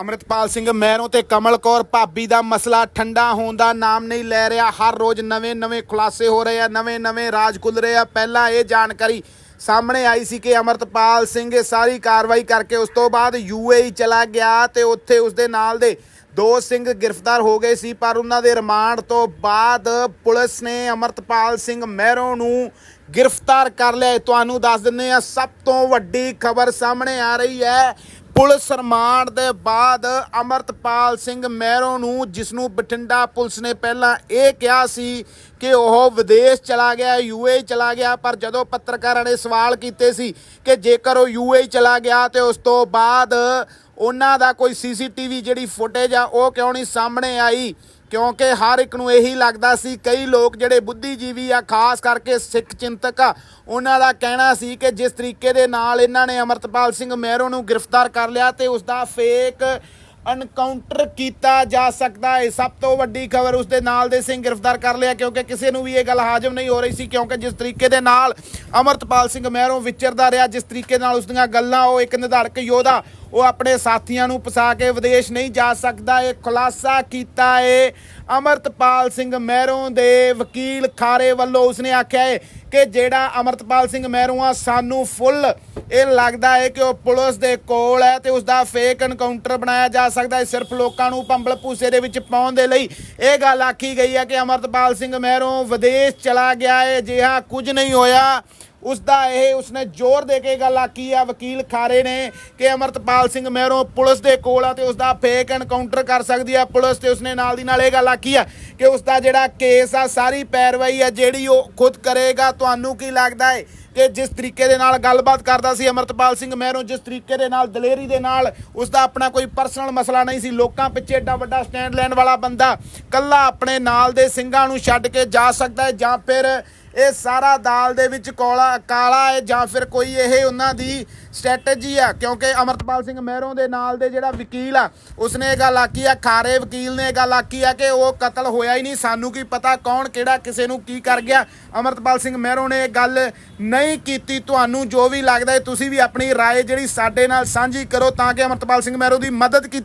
ਅਮਰਿਤਪਾਲ ਸਿੰਘ ਮੈਰੋਂ ਤੇ ਕਮਲ ਕੌਰ ਭਾਬੀ ਦਾ ਮਸਲਾ ਠੰਡਾ ਹੋਣ ਦਾ ਨਾਮ ਨਹੀਂ ਲੈ ਰਿਹਾ। ਹਰ ਰੋਜ਼ ਨਵੇਂ-ਨਵੇਂ ਖੁਲਾਸੇ ਹੋ ਰਹੇ ਆ ਨਵੇਂ-ਨਵੇਂ ਰਾਜ ਖੁੱਲ ਰਹੇ ਆ। ਪਹਿਲਾਂ ਇਹ ਜਾਣਕਾਰੀ ਸਾਹਮਣੇ ਆਈ ਸੀ ਕਿ ਅਮਰਿਤਪਾਲ ਸਿੰਘ ਇਹ ਸਾਰੀ ਕਾਰਵਾਈ ਕਰਕੇ ਉਸ ਤੋਂ ਬਾਅਦ ਯੂਏਈ ਚਲਾ ਗਿਆ ਤੇ ਉੱਥੇ ਉਸ ਦੇ ਨਾਲ ਦੇ ਦੋ ਸਿੰਘ ਗ੍ਰਿਫਤਾਰ ਹੋ ਗਏ ਸੀ, ਪਰ ਉਹਨਾਂ ਦੇ ਰਿਮਾਂਡ ਤੋਂ ਬਾਅਦ ਪੁਲਿਸ ਨੇ ਅਮਰਤਪਾਲ ਸਿੰਘ ਮਹਿਰੋਂ ਨੂੰ ਗ੍ਰਿਫਤਾਰ ਕਰ ਲਿਆ। ਤੁਹਾਨੂੰ ਦੱਸ ਦਿੰਦੇ ਆ ਸਭ ਤੋਂ ਵੱਡੀ ਖਬਰ ਸਾਹਮਣੇ ਆ ਰਹੀ ਹੈ ਪੁਲਿਸ ਰਿਮਾਂਡ ਦੇ ਬਾਅਦ ਅਮਰਤਪਾਲ ਸਿੰਘ ਮਹਿਰੋਂ ਨੂੰ ਜਿਸ ਨੂੰ ਬਠਿੰਡਾ ਪੁਲਿਸ ਨੇ ਪਹਿਲਾਂ ਇਹ ਕਿਹਾ ਸੀ ਕਿ ਉਹ ਵਿਦੇਸ਼ ਚਲਾ ਗਿਆ ਯੂਏ ਚਲਾ ਗਿਆ, ਪਰ ਜਦੋਂ ਪੱਤਰਕਾਰਾਂ ਨੇ ਸਵਾਲ ਕੀਤੇ ਸੀ ਕਿ ਜੇਕਰ ਉਹ ਯੂਏ ਚਲਾ ਗਿਆ ਤੇ ਉਸ ਤੋਂ ਬਾਅਦ ਉਹਨਾਂ ਦਾ ਕੋਈ ਸੀਸੀਟੀਵੀ ਜਿਹੜੀ ਫੁਟੇਜ ਆ, ਉਹ ਕਿਉਂ ਨਹੀਂ ਸਾਹਮਣੇ ਆਈ ਕਿਉਂਕਿ ਹਰ ਇੱਕ ਨੂੰ ਇਹੀ ਲੱਗਦਾ ਸੀ, ਕਈ ਲੋਕ ਜਿਹੜੇ ਬੁੱਧੀਜੀਵੀ ਆ, ਖਾਸ ਕਰਕੇ ਸਿੱਖ ਚਿੰਤਕ ਆ, ਉਹਨਾਂ ਦਾ ਕਹਿਣਾ ਸੀ ਕਿ ਜਿਸ ਤਰੀਕੇ ਦੇ ਨਾਲ ਇਹਨਾਂ ਨੇ ਅਮਰਤਪਾਲ ਸਿੰਘ ਮਹਿਰੋ ਨੂੰ ਗ੍ਰਿਫਤਾਰ ਕਰ ਲਿਆ ਤੇ ਉਸ ਦਾ ਫੇਕ ਅਨਕਾਊਂਟਰ ਕੀਤਾ ਜਾ ਸਕਦਾ ਹੈ। ਸਭ ਤੋਂ ਵੱਡੀ ਖਬਰ ਉਸ ਦੇ ਨਾਲ ਦੇ ਸਿੰਘ ਗ੍ਰਿਫਤਾਰ ਕਰ ਲਿਆ ਕਿਉਂਕਿ ਕਿਸੇ ਨੂੰ ਵੀ ਇਹ ਗੱਲ ਹਾਜ਼ਮ ਨਹੀਂ ਹੋ ਰਹੀ ਸੀ ਕਿਉਂਕਿ ਜਿਸ ਤਰੀਕੇ ਦੇ ਨਾਲ ਅਮਰਤਪਾਲ ਸਿੰਘ ਮਹਿਰੋਂ ਵਿਚਰਦਾ ਰਿਹਾ, ਜਿਸ ਤਰੀਕੇ ਨਾਲ ਉਸ ਦੀਆਂ ਗੱਲਾਂ, ਉਹ ਇੱਕ ਨਿਧੜਕ ਯੋਧਾ ਉਹ ਆਪਣੇ ਸਾਥੀਆਂ ਨੂੰ ਫਸਾ ਕੇ ਵਿਦੇਸ਼ ਨਹੀਂ ਜਾ ਸਕਦਾ। ਇਹ ਖੁਲਾਸਾ ਕੀਤਾ ਏ। ਅਮਰਤਪਾਲ ਸਿੰਘ ਮਹਿਰੋਂ ਦੇ ਵਕੀਲ ਖਾਰੇ ਵੱਲੋਂ ਉਸਨੇ ਆਖਿਆ ਹੈ ਕਿ ਜਿਹੜਾ ਅਮਰਤਪਾਲ ਸਿੰਘ ਮਹਿਰੋਂ ਆ, ਸਾਨੂੰ ਫੁੱਲ। ਇਹ ਲੱਗਦਾ ਹੈ ਕਿ ਉਹ ਪੁਲਿਸ ਦੇ ਕੋਲ ਹੈ ਤੇ ਉਸ ਦਾ ਫੇਕ ਐਨਕਾਊਂਟਰ ਬਣਾਇਆ ਜਾ ਸਕਦਾ ਹੈ ਸਿਰਫ ਲੋਕਾਂ ਨੂੰ ਪੰਬਲ ਭੂਸੇ ਦੇ ਵਿੱਚ ਪਾਉਣ ਦੇ ਲਈ। ਇਹ ਗੱਲ ਆਖੀ ਗਈ ਹੈ ਕਿ ਅਮਰਤਪਾਲ ਸਿੰਘ ਮਹਿਰੋਂ ਵਿਦੇਸ਼ ਚਲਾ ਗਿਆ ਹੈ ਜਿਹਾ ਕੁਝ ਨਹੀਂ ਹੋਇਆ। ਉਸ ਦਾ ਇਹ, ਉਸਨੇ ਜ਼ੋਰ ਦੇ ਕੇ ਗੱਲ ਆਖੀ ਆ, ਵਕੀਲ ਖਾਰੇ ਨੇ ਕਿ ਅਮਰਤਪਾਲ ਸਿੰਘ ਮਹਿਰੋਂ ਪੁਲਿਸ ਦੇ ਕੋਲ ਆ ਤੇ ਉਸ ਦਾ ਫੇਕ ਐਨਕਾਊਂਟਰ ਕਰ ਸਕਦੀ ਆ ਪੁਲਿਸ ਤੇ ਉਸਨੇ ਨਾਲ ਦੀ ਨਾਲ ਇਹ ਗੱਲ ਆਖੀ ਆ ਕਿ ਉਸ ਦਾ ਜਿਹੜਾ ਕੇਸ ਆ, ਸਾਰੀ ਪੈਰਵਾਈ ਆ ਜਿਹੜੀ ਉਹ ਖੁਦ ਕਰੇਗਾ। ਤੁਹਾਨੂੰ ਕੀ ਲੱਗਦਾ ਹੈ ਕਿ ਜਿਸ ਤਰੀਕੇ ਦੇ ਨਾਲ ਗੱਲਬਾਤ ਕਰਦਾ ਸੀ ਅਮਰਤਪਾਲ ਸਿੰਘ ਮਹਿਰੋਂ, ਜਿਸ ਤਰੀਕੇ ਦੇ ਨਾਲ, ਦਲੇਰੀ ਦੇ ਨਾਲ ਉਸ ਦਾ ਆਪਣਾ ਕੋਈ ਪਰਸਨਲ ਮਸਲਾ ਨਹੀਂ ਸੀ। ਲੋਕਾਂ ਪਿੱਛੇ ਏਡਾ ਵੱਡਾ ਸਟੈਂਡ ਲੈਣ ਵਾਲਾ ਬੰਦਾ ਕੱਲਾ ਆਪਣੇ ਨਾਲ ਦੇ ਸਿੰਘਾਂ ਨੂੰ ਛੱਡ ਕੇ ਜਾ ਸਕਦਾ ਹੈ ਜਾਂ ਫਿਰ ਇਹ ਸਾਰਾ ਦਾਲ ਦੇ ਵਿੱਚ ਕੋਲਾ ਕਾਲਾ ਹੈ ਜਾਂ ਫਿਰ ਕੋਈ ਇਹ ਉਹਨਾਂ ਦੀ ਸਟ੍ਰੈਟਜੀ ਆ ਕਿਉਂਕਿ ਅਮਰਤਪਾਲ ਸਿੰਘ ਮਹਿਰੋਂ ਦੇ ਨਾਲ ਦੇ ਜਿਹੜਾ ਵਕੀਲ ਆ ਉਸਨੇ ਇਹ ਗੱਲ ਆਖੀ ਆ ਖਾਰੇ ਵਕੀਲ ਨੇ ਇਹ ਗੱਲ ਆਖੀ ਆ ਕਿ ਉਹ ਕਤਲ ਹੋਇਆ ਹੀ ਨਹੀਂ ਸਾਨੂੰ ਕੀ ਪਤਾ ਕੌਣ ਕਿਹੜਾ ਕਿਸੇ ਨੂੰ ਕੀ ਕਰ ਗਿਆ ਅਮਰਤਪਾਲ ਸਿੰਘ ਮਹਿਰੋਂ ਨੇ ਇਹ ਗੱਲ ਨਹੀਂ ਕੀਤੀ ਤੁਹਾਨੂੰ ਜੋ ਵੀ ਲੱਗਦਾ ਹੈ ਤੁਸੀਂ ਵੀ ਆਪਣੀ رائے ਜਿਹੜੀ ਸਾਡੇ ਨਾਲ ਸਾਂਝੀ ਕਰੋ ਤਾਂ ਕਿ ਅਮਰਤਪਾਲ ਸਿੰਘ ਮਹਿਰੋਂ ਦੀ ਮਦਦ ਕੀਤੀ